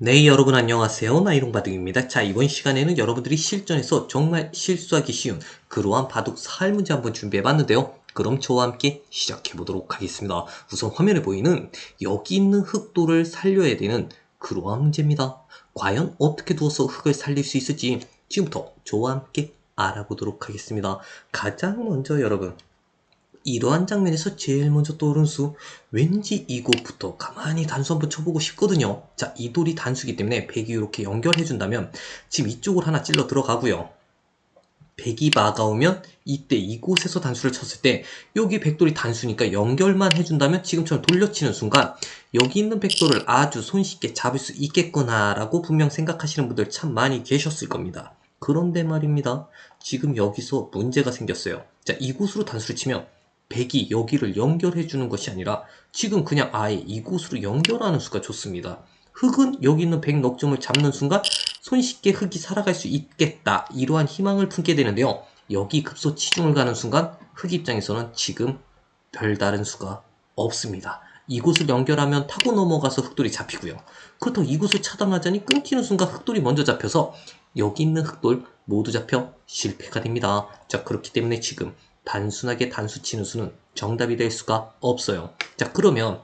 네, 여러분 안녕하세요. 나이롱바둑입니다. 자, 이번 시간에는 여러분들이 실전에서 정말 실수하기 쉬운 그러한 바둑 살 문제 한번 준비해봤는데요. 그럼 저와 함께 시작해보도록 하겠습니다. 우선 화면에 보이는 여기 있는 흑도를 살려야 되는 그러한 문제입니다. 과연 어떻게 두어서 흑을 살릴 수 있을지 지금부터 저와 함께 알아보도록 하겠습니다. 가장 먼저 여러분 이러한 장면에서 제일 먼저 떠오른 수 왠지 이곳부터 가만히 단수 한번 쳐보고 싶거든요. 자 이 돌이 단수기 때문에 백이 이렇게 연결해 준다면 지금 이쪽으로 하나 찔러 들어가고요. 백이 막아오면 이때 이곳에서 단수를 쳤을 때 여기 백돌이 단수니까 연결만 해준다면 지금처럼 돌려치는 순간 여기 있는 백돌을 아주 손쉽게 잡을 수 있겠구나 라고 분명 생각하시는 분들 참 많이 계셨을 겁니다. 그런데 말입니다. 지금 여기서 문제가 생겼어요. 자 이곳으로 단수를 치면 백이 여기를 연결해 주는 것이 아니라 지금 그냥 아예 이곳으로 연결하는 수가 좋습니다. 흑은 여기 있는 백 넉점을 잡는 순간 손쉽게 흑이 살아갈 수 있겠다 이러한 희망을 품게 되는데요. 여기 급소 치중을 가는 순간 흑 입장에서는 지금 별다른 수가 없습니다. 이곳을 연결하면 타고 넘어가서 흑돌이 잡히고요. 그렇다고 이곳을 차단하자니 끊기는 순간 흑돌이 먼저 잡혀서 여기 있는 흑돌 모두 잡혀 실패가 됩니다. 자 그렇기 때문에 지금 단순하게 단수 치는 수는 정답이 될 수가 없어요. 자, 그러면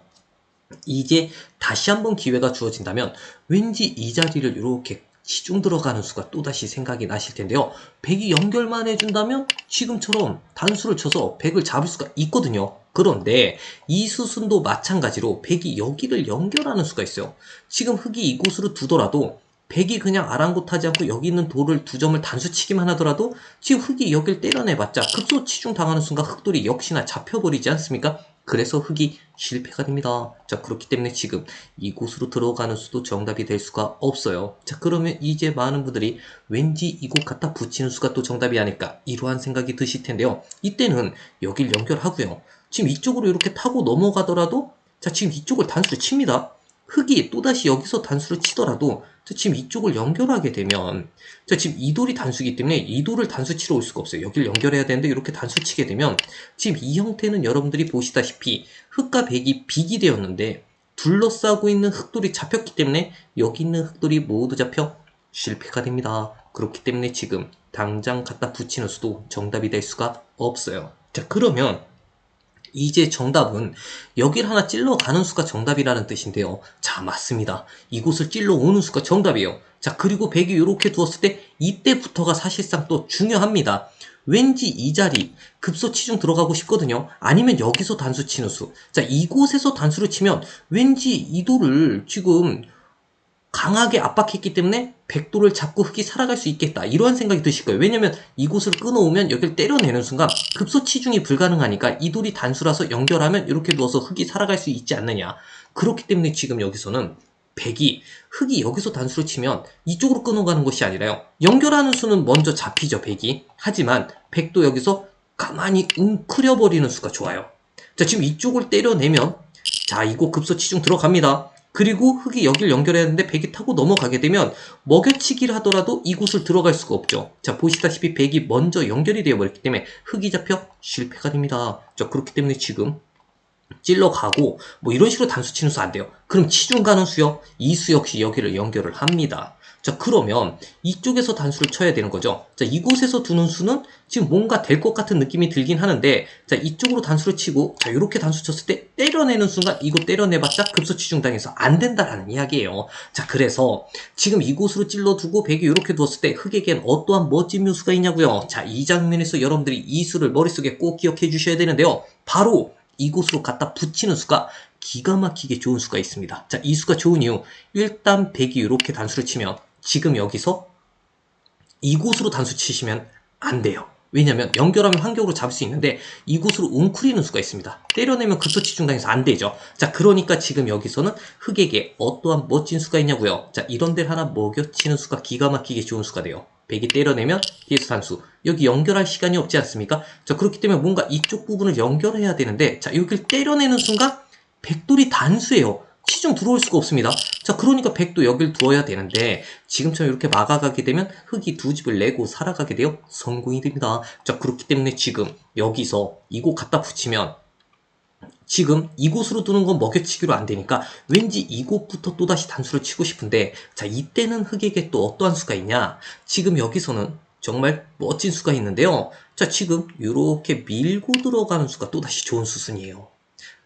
이제 다시 한번 기회가 주어진다면 왠지 이 자리를 이렇게 시중 들어가는 수가 또다시 생각이 나실 텐데요. 100이 연결만 해준다면 지금처럼 단수를 쳐서 100을 잡을 수가 있거든요. 그런데 이 수순도 마찬가지로 100이 여기를 연결하는 수가 있어요. 지금 흑이 이곳으로 두더라도 백이 그냥 아랑곳하지 않고 여기 있는 돌을 두 점을 단수치기만 하더라도 지금 흑이 여길 때려내봤자 급소 치중 당하는 순간 흑돌이 역시나 잡혀버리지 않습니까? 그래서 흑이 실패가 됩니다. 자 그렇기 때문에 지금 이곳으로 들어가는 수도 정답이 될 수가 없어요. 자 그러면 이제 많은 분들이 왠지 이곳 갖다 붙이는 수가 또 정답이 아닐까 이러한 생각이 드실 텐데요. 이때는 여길 연결하고요. 지금 이쪽으로 이렇게 타고 넘어가더라도 자 지금 이쪽을 단수를 칩니다. 흑이 또다시 여기서 단수를 치더라도 지금 이쪽을 연결하게 되면 자 지금 이 돌이 단수기 때문에 이 돌을 단수 치러 올 수가 없어요. 여기를 연결해야 되는데 이렇게 단수 치게 되면 지금 이 형태는 여러분들이 보시다시피 흑과 백이 비기 되었는데 둘러싸고 있는 흑돌이 잡혔기 때문에 여기 있는 흑돌이 모두 잡혀 실패가 됩니다. 그렇기 때문에 지금 당장 갖다 붙이는 수도 정답이 될 수가 없어요. 자 그러면 이제 정답은 여길 하나 찔러 가는 수가 정답이라는 뜻인데요. 자, 맞습니다. 이곳을 찔러 오는 수가 정답이에요. 자, 그리고 백이 이렇게 두었을 때 이때부터가 사실상 또 중요합니다. 왠지 이 자리 급소 치중 들어가고 싶거든요. 아니면 여기서 단수 치는 수. 자, 이곳에서 단수를 치면 왠지 이 돌을 지금 강하게 압박했기 때문에 백도를 잡고 흑이 살아갈 수 있겠다. 이러한 생각이 드실 거예요. 왜냐면 이곳을 끊어오면 여기를 때려내는 순간 급소 치중이 불가능하니까 이 돌이 단수라서 연결하면 이렇게 누워서 흑이 살아갈 수 있지 않느냐. 그렇기 때문에 지금 여기서는 백이 흑이 여기서 단수를 치면 이쪽으로 끊어가는 것이 아니라요. 연결하는 수는 먼저 잡히죠 백이. 하지만 백도 여기서 가만히 웅크려버리는 수가 좋아요. 자 지금 이쪽을 때려내면 자 이거 급소 치중 들어갑니다 그리고 흙이 여길 연결해야 하는데 백이 타고 넘어가게 되면 먹여치기를 하더라도 이곳을 들어갈 수가 없죠. 자 보시다시피 백이 먼저 연결이 되어 버렸기 때문에 흙이 잡혀 실패가 됩니다. 자 그렇기 때문에 지금 찔러 가고 뭐 이런 식으로 단수 치는 수 안 돼요. 그럼 치중 가는 수요? 이 수 역시 여기를 연결을 합니다. 자 그러면 이쪽에서 단수를 쳐야 되는 거죠 자 이곳에서 두는 수는 지금 뭔가 될 것 같은 느낌이 들긴 하는데 자 이쪽으로 단수를 치고 자 이렇게 단수 쳤을 때 때려내는 순간 이거 때려내봤자 급소 치중당해서 안 된다라는 이야기예요 자 그래서 지금 이곳으로 찔러두고 백이 이렇게 두었을 때 흑에겐 어떠한 멋진 묘수가 있냐고요 자 이 장면에서 여러분들이 이 수를 머릿속에 꼭 기억해 주셔야 되는데요 바로 이곳으로 갖다 붙이는 수가 기가 막히게 좋은 수가 있습니다. 자, 이 수가 좋은 이유. 일단 백이 이렇게 단수를 치면 지금 여기서 이곳으로 단수 치시면 안 돼요. 왜냐면 연결하면 환경으로 잡을 수 있는데 이곳으로 웅크리는 수가 있습니다. 때려내면 급소치 중당해서 안 되죠. 자 그러니까 지금 여기서는 흑에게 어떠한 멋진 수가 있냐고요. 자 이런 데를 하나 먹여치는 수가 기가 막히게 좋은 수가 돼요. 백이 때려내면 뒤에서 단수 여기 연결할 시간이 없지 않습니까? 자 그렇기 때문에 뭔가 이쪽 부분을 연결해야 되는데 자 여기를 때려내는 순간 백돌이 단수예요. 치중 들어올 수가 없습니다. 자, 그러니까 백도 여길 두어야 되는데 지금처럼 이렇게 막아가게 되면 흙이 두 집을 내고 살아가게 되어 성공이 됩니다. 자, 그렇기 때문에 지금 여기서 이거 갖다 붙이면 지금 이곳으로 두는 건 먹여치기로 안 되니까 왠지 이곳부터 또다시 단수를 치고 싶은데 자 이때는 흑에게 또 어떠한 수가 있냐 지금 여기서는 정말 멋진 수가 있는데요 자 지금 이렇게 밀고 들어가는 수가 또다시 좋은 수순이에요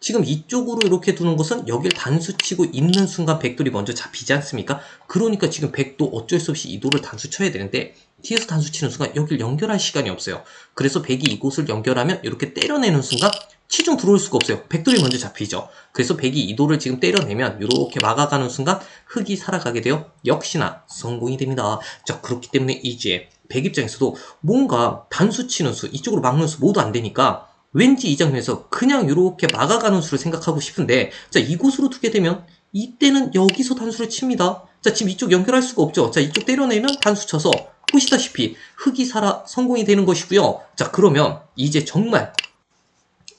지금 이쪽으로 이렇게 두는 것은 여길 단수 치고 있는 순간 백돌이 먼저 잡히지 않습니까? 그러니까 지금 백도 어쩔 수 없이 이도를 단수 쳐야 되는데 뒤에서 단수 치는 순간 여길 연결할 시간이 없어요. 그래서 백이 이곳을 연결하면 이렇게 때려내는 순간 치중 들어올 수가 없어요. 백돌이 먼저 잡히죠. 그래서 백이 이도를 지금 때려내면 이렇게 막아가는 순간 흑이 살아가게 되어 역시나 성공이 됩니다. 자 그렇기 때문에 이제 백 입장에서도 뭔가 단수 치는 수 이쪽으로 막는 수 모두 안 되니까 왠지 이 장면에서 그냥 이렇게 막아가는 수를 생각하고 싶은데 자 이곳으로 두게 되면 이때는 여기서 단수를 칩니다. 자 지금 이쪽 연결할 수가 없죠. 자 이쪽 때려내면 단수 쳐서 보시다시피 흑이 살아 성공이 되는 것이고요. 자 그러면 이제 정말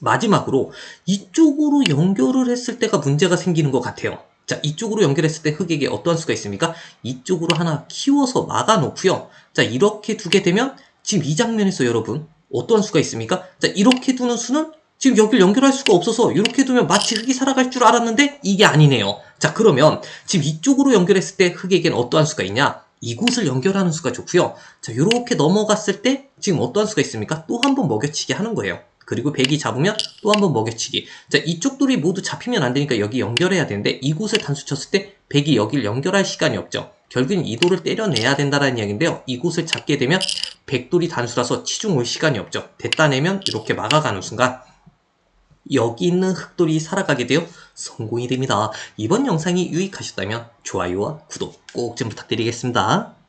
마지막으로 이쪽으로 연결을 했을 때가 문제가 생기는 것 같아요. 자, 이쪽으로 연결했을 때 흑에게 어떠한 수가 있습니까? 이쪽으로 하나 키워서 막아놓고요. 자, 이렇게 두게 되면 지금 이 장면에서 여러분 어떠한 수가 있습니까? 자, 이렇게 두는 수는 지금 여기를 연결할 수가 없어서 이렇게 두면 마치 흑이 살아갈 줄 알았는데 이게 아니네요. 자, 그러면 지금 이쪽으로 연결했을 때 흑에겐 어떠한 수가 있냐? 이곳을 연결하는 수가 좋고요. 자, 이렇게 넘어갔을 때 지금 어떠한 수가 있습니까? 또 한 번 먹여치기 하는 거예요. 그리고 백이 잡으면 또 한 번 먹여치기. 자, 이쪽 돌이 모두 잡히면 안 되니까 여기 연결해야 되는데 이곳을 단수 쳤을 때 백이 여기를 연결할 시간이 없죠. 결국엔 이 돌을 때려내야 된다는 이야기인데요. 이곳을 잡게 되면 백돌이 단수라서 치중 올 시간이 없죠. 됐다 내면 이렇게 막아가는 순간 여기 있는 흑돌이 살아가게 되어 성공이 됩니다. 이번 영상이 유익하셨다면 좋아요와 구독 꼭 좀 부탁드리겠습니다.